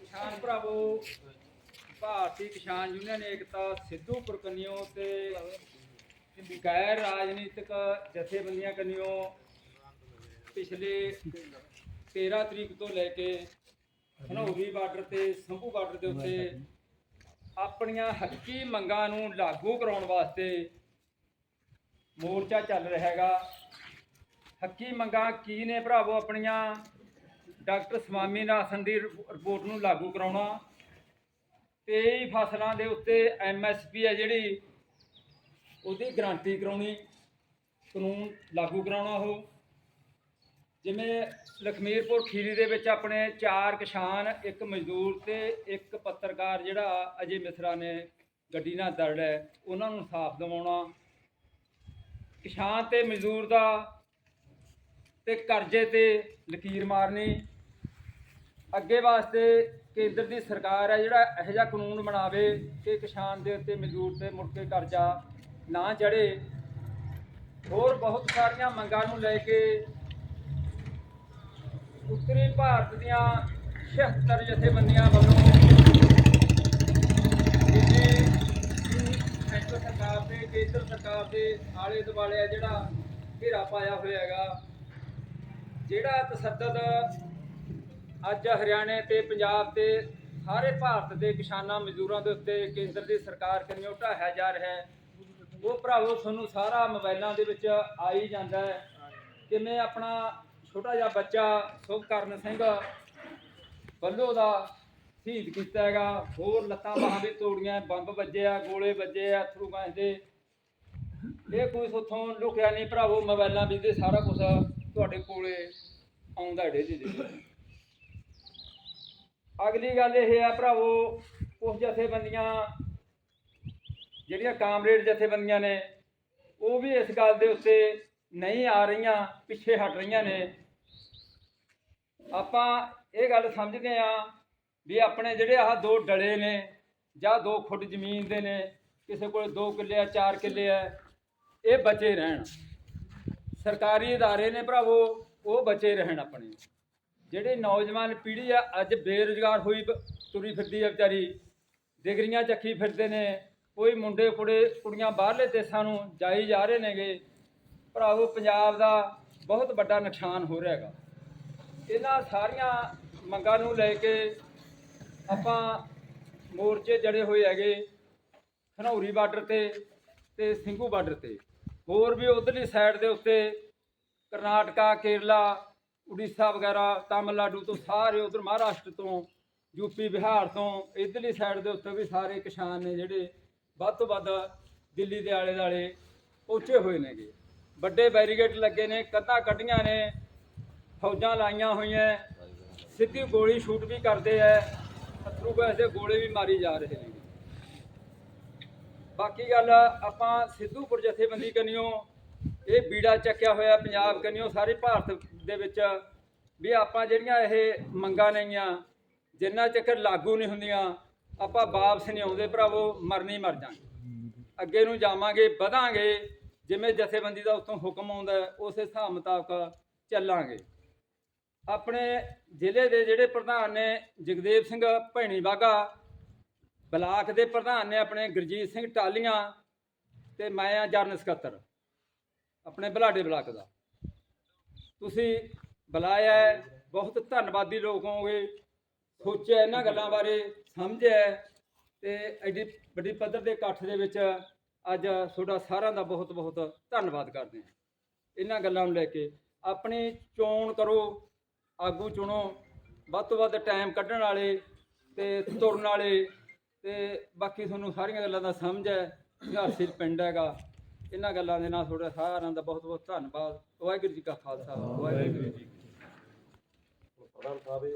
ਕਿਸਾਨ ਭਰਾਵੋ, ਭਾਰਤੀ ਕਿਸਾਨ ਯੂਨੀਅਨ ਏਕਤਾ ਸਿੱਧੂਪੁਰ ਕੰਨਿਓ ਤੇ ਗੈਰ ਰਾਜਨੀਤਿਕ ਜਥੇਬੰਦੀਆਂ ਕੰਨਿਓ ਪਿਛਲੇ 13 ਤਰੀਕ ਤੋਂ ਲੈ ਕੇ ਹਨੌਰੀ ਬਾਰਡਰ ਤੇ, ਸੰਭੂ ਬਾਰਡਰ ਦੇ ਉੱਤੇ ਆਪਣੀਆਂ ਹੱਕੀ ਮੰਗਾਂ ਨੂੰ ਲਾਗੂ ਕਰਾਉਣ ਵਾਸਤੇ ਮੋਰਚਾ ਚੱਲ ਰਿਹਾ ਹੈਗਾ। ਹੱਕੀ ਮੰਗਾਂ ਕੀ ਨੇ ਭਰਾਵੋ ਆਪਣੀਆਂ? ਡਾਕਟਰ ਸਵਾਮੀਨਾਥਨ ਦੀ ਰਿਪ- ਰਿਪੋਰਟ ਨੂੰ ਲਾਗੂ ਕਰਾਉਣਾ। 23 ਫਸਲਾਂ ਦੇ ਉੱਤੇ ਐਮਐਸਪੀ ਹੈ ਜਿਹੜੀ, ਉਹਦੀ ਗਰੰਟੀ ਕਰਾਉਣੀ, ਕਾਨੂੰਨ ਲਾਗੂ ਕਰਾਉਣਾ ਉਹ। ਜਿਵੇਂ ਲਖਮੀਰਪੁਰ ਖੀਰੀ ਦੇ ਵਿੱਚ ਆਪਣੇ ਚਾਰ ਕਿਸਾਨ, ਇੱਕ ਮਜ਼ਦੂਰ ਤੇ ਇੱਕ ਪੱਤਰਕਾਰ ਜਿਹੜਾ ਅਜੇ ਮਿਸਰਾ ਨੇ ਗੱਡੀ ਨਾਲ ਦਰੜ ਹੈ, ਉਹਨਾਂ ਨੂੰ ਇਨਸਾਫ ਦਿਵਾਉਣਾ। ਕਿਸਾਨ ਤੇ ਮਜ਼ਦੂਰ ਦਾ ਤੇ ਕਰਜ਼ੇ ਤੇ ਲਕੀਰ ਮਾਰਨੀ। ਅੱਗੇ ਵਾਸਤੇ ਕੇਂਦਰ ਦੀ ਸਰਕਾਰ ਹੈ, ਜਿਹੜਾ ਇਹੋ ਜਿਹਾ ਕਾਨੂੰਨ ਬਣਾਵੇ ਕਿ ਕਿਸਾਨ ਦੇ ਉੱਤੇ ਮਜ਼ਦੂਰ ਤੇ ਮੁੜ ਕੇ ਕਰਜ਼ਾ ਨਾ ਚੜੇ ਹੋਰ ਬਹੁਤ ਸਾਰੀਆਂ ਮੰਗਾਂ ਨੂੰ ਲੈ ਕੇ ਉੱਤਰੀ ਭਾਰਤ ਦੀਆਂ 76 ਜਥੇਬੰਦੀਆਂ ਵੱਲੋਂ ਦਿੱਲੀ ਸੈਂਟਰ ਸਰਕਾਰ ਤੇ ਕੇਂਦਰ ਸਰਕਾਰ ਦੇ ਆਲੇ ਦੁਆਲੇ ਆ ਜਿਹੜਾ ਘੇਰਾ ਪਾਇਆ ਹੋਇਆ ਹੈਗਾ। ਜਿਹੜਾ ਤਸੱਦਦ ਅੱਜ ਹਰਿਆਣੇ ਤੇ ਪੰਜਾਬ ਤੇ ਸਾਰੇ ਭਾਰਤ ਦੇ ਕਿਸਾਨਾਂ ਮਜ਼ਦੂਰਾਂ ਦੇ ਉੱਤੇ ਕੇਂਦਰ ਦੀ ਸਰਕਾਰ ਕੰਨਿਓ ਢਾਹਿਆ ਜਾ ਰਿਹਾ ਹੈ, ਉਹ ਭਰਾਵੋ ਤੁਹਾਨੂੰ ਸਾਰਾ ਮੋਬਾਈਲਾਂ ਦੇ ਵਿੱਚ ਆ ਹੀ ਜਾਂਦਾ ਹੈ। ਕਿਵੇਂ ਆਪਣਾ ਛੋਟਾ ਜਿਹਾ ਬੱਚਾ ਸੁਭਕਰਨ ਸਿੰਘ ਬੱਲੋ ਦਾ ਸ਼ਹੀਦ ਕੀਤਾ ਹੈਗਾ, ਹੋਰ ਲੱਤਾਂ ਬਾਹਾਂ ਵੀ ਤੋੜੀਆਂ, ਬੰਬ ਵੱਜੇ ਆ, ਗੋਲੇ ਵੱਜੇ ਆ, ਅਥਰੂ ਗੈਸ ਦੇ ਇਹ ਕੋਈ ਸੁੱਥੋਂ ਲੁਕਿਆ ਨਹੀਂ ਭਰਾਵੋ, ਮੋਬਾਈਲਾਂ ਵਿੱਚ ਤੇ ਸਾਰਾ ਕੁਝ ਤੁਹਾਡੇ ਕੋਲੇ ਆਉਂਦਾ ਢੇਜੀ ਦੇ ਅਗਲੀ ਗੱਲ ਇਹ ਹੈ ਭਰਾਵੋ ਕੁਝ ਜਥੇਬੰਦੀਆਂ, ਜਿਹੜੀਆਂ ਕਾਮਰੇਡ ਜਥੇਬੰਦੀਆਂ ਨੇ, ਉਹ ਵੀ ਇਸ ਗੱਲ ਦੇ ਉੱਤੇ ਨਹੀਂ ਆ ਰਹੀਆਂ, ਪਿੱਛੇ ਹਟ ਰਹੀਆਂ ਨੇ। ਆਪਾਂ ਇਹ ਗੱਲ ਸਮਝਦੇ ਆ ਵੀ ਆਪਣੇ ਜਿਹੜੇ ਆਹ ਦੋ ਡਲੇ ਨੇ ਜਾਂ ਦੋ ਫੁੱਟ ਜ਼ਮੀਨ ਦੇ ਨੇ, ਕਿਸੇ ਕੋਲ 2 ਕਿੱਲੇ ਆ 4 ਕਿੱਲੇ ਆ, ਇਹ ਬਚੇ ਰਹਿਣ। ਸਰਕਾਰੀ ادارے ਨੇ ਭਰਾਵੋ ਉਹ ਬਚੇ ਰਹਿਣ ਆਪਣੇ ਜਿਹੜੇ ਨੌਜਵਾਨ ਪੀੜ੍ਹੀ ਆ ਅੱਜ ਬੇਰੁਜ਼ਗਾਰ ਹੋਈ ਬ- ਤੁਰੀ ਫਿਰਦੀ ਆ ਵਿਚਾਰੀ ਡਿਗਰੀਆਂ ਚੱਕੀ ਫਿਰਦੇ ਨੇ ਕੋਈ ਮੁੰਡੇ ਕੁੜੇ ਕੁੜੀਆਂ ਬਾਹਰਲੇ ਦੇਸ਼ਾਂ ਨੂੰ ਜਾਈ ਜਾ ਰਹੇ ਨੇਗੇ ਭਰਾਵੋ ਪੰਜਾਬ ਦਾ ਬਹੁਤ ਵੱਡਾ ਨੁਕਸਾਨ ਹੋ ਰਿਹਾ ਹੈਗਾ ਇਹਨਾਂ ਸਾਰੀਆਂ ਮੰਗਾਂ ਨੂੰ ਲੈ ਕੇ ਆਪਾਂ ਮੋਰਚੇ ਜੜੇ ਹੋਏ ਹੈਗੇ ਖਨੌਰੀ ਬਾਰਡਰ ਤੇ ਤੇ ਸਿੰਘੂ ਬਾਰਡਰ ਤੇ ਹੋਰ ਵੀ ਉਧਰਲੀ ਸਾਈਡ ਦੇ ਉੱਤੇ ਕਰਨਾਟਕਾ, ਕੇਰਲਾ, ਉੜੀਸਾ ਵਗੈਰਾ, ਤਾਮਿਲਨਾਡੂ ਤੋਂ ਸਾਰੇ ਉਧਰ ਮਹਾਰਾਸ਼ਟਰ ਤੋਂ ਯੂਪੀ ਬਿਹਾਰ ਤੋਂ, ਇਧਰਲੀ ਸਾਈਡ ਦੇ ਉੱਤੇ ਵੀ ਸਾਰੇ ਕਿਸਾਨ ਨੇ ਜਿਹੜੇ ਵੱਧ ਤੋਂ ਵੱਧ ਦਿੱਲੀ ਦੇ ਆਲੇ ਦੁਆਲੇ ਪਹੁੰਚੇ ਹੋਏ ਨੇਗੇ। ਵੱਡੇ ਬੈਰੀਗੇਟ ਲੱਗੇ ਨੇ, ਕੰਧਾਂ ਕੱਢੀਆਂ ਨੇ, ਫੌਜਾਂ ਲਾਈਆਂ ਹੋਈਆਂ, ਸਿੱਧੀ ਗੋਲੀ ਸ਼ੂਟ ਵੀ ਕਰਦੇ ਐ ਅਥਰੂ ਵੈਸੇ ਗੋਲੇ ਵੀ ਮਾਰੀ ਜਾ ਰਹੇ ਨੇ ਬਾਕੀ ਗੱਲ ਆਪਾਂ ਸਿੱਧੂਪੁਰ ਜਥੇਬੰਦੀ ਕੰਨਿਓ, ਇਹ ਬੀੜਾ ਚੱਕਿਆ ਹੋਇਆ ਪੰਜਾਬ ਕੰਨਿਓ, ਸਾਰੇ ਭਾਰਤ ਦੇ ਵਿੱਚ, ਵੀ ਆਪਾਂ ਜਿਹੜੀਆਂ ਇਹ ਮੰਗਾਂ ਨੇਗੀਆਂ, ਜਿੰਨਾ ਚੱਕਰ ਲਾਗੂ ਨਹੀਂ ਹੁੰਦੀਆਂ, ਆਪਾਂ ਵਾਪਸ ਨਹੀਂ ਆਉਂਦੇ ਭਰਾਵੋ, ਮਰਨੀ ਮਰ ਜਾਾਂਗੇ ਅੱਗੇ ਨੂੰ ਜਾਵਾਂਗੇ, ਵਧਾਂਗੇ, ਜਿਵੇਂ ਜਥੇਬੰਦੀ ਦਾ ਉੱਥੋਂ ਹੁਕਮ ਆਉਂਦਾ ਉਸ ਹਿਸਾਬ ਮੁਤਾਬਕ ਚੱਲਾਂਗੇ। ਆਪਣੇ ਜ਼ਿਲ੍ਹੇ ਦੇ ਜਿਹੜੇ ਪ੍ਰਧਾਨ ਨੇ, ਜਗਦੇਵ ਸਿੰਘ ਭੈਣੀ ਬਾਗਾ ਬਲਾਕ ਦੇ ਪ੍ਰਧਾਨ ਨੇ ਆਪਣੇ ਗੁਰਜੀਤ ਸਿੰਘ ਟਾਲੀਆਂ ਤੇ ਮੈਂ ਆ ਜਰਨ ਸਕੱਤਰ, ਆਪਣੇ ਬਲਾਡੇ ਬਲਾਕ ਦਾ। ਤੁਸੀਂ ਬੁਲਾਇਆ ਬਹੁਤ ਧੰਨਵਾਦੀ ਲੋਕ ਹੋਗੇ ਸੋਚਿਆ ਇਹਨਾਂ ਗੱਲਾਂ ਬਾਰੇ ਸਮਝਿਆ ਤੇ ਐਡੀ ਵੱਡੀ ਪੱਧਰ ਦੇ ਇਕੱਠ ਦੇ ਵਿੱਚ ਅੱਜ ਤੁਹਾਡਾ ਸਾਰਿਆਂ ਦਾ ਬਹੁਤ ਬਹੁਤ ਧੰਨਵਾਦ ਕਰਦੇ ਹਾਂ। ਇਹਨਾਂ ਗੱਲਾਂ ਨੂੰ ਲੈ ਕੇ ਆਪਣੀ ਚੋਣ ਕਰੋ, ਆਗੂ ਚੁਣੋ, ਵੱਧ ਤੋਂ ਵੱਧ ਟਾਈਮ ਕੱਢਣ ਵਾਲੇ ਤੇ ਤੁਰਨ ਵਾਲੇ ਤੇ ਬਾਕੀ ਤੁਹਾਨੂੰ ਸਾਰੀਆਂ ਗੱਲਾਂ ਦਾ ਸਮਝ ਹੈ ਹਰਸਿਰ ਪਿੰਡ ਹੈਗਾ। ਇਹਨਾਂ ਗੱਲਾਂ ਦੇ ਨਾਲ ਤੁਹਾਡਾ ਸਾਰਿਆਂ ਦਾ ਬਹੁਤ ਬਹੁਤ ਧੰਨਵਾਦ। ਵਾਹਿਗੁਰੂ ਜੀ ਕਾ ਖਾਲਸਾ ਵਾਹਿਗੁਰੂ ਜੀ ਕੀ ਫਤਿਹ।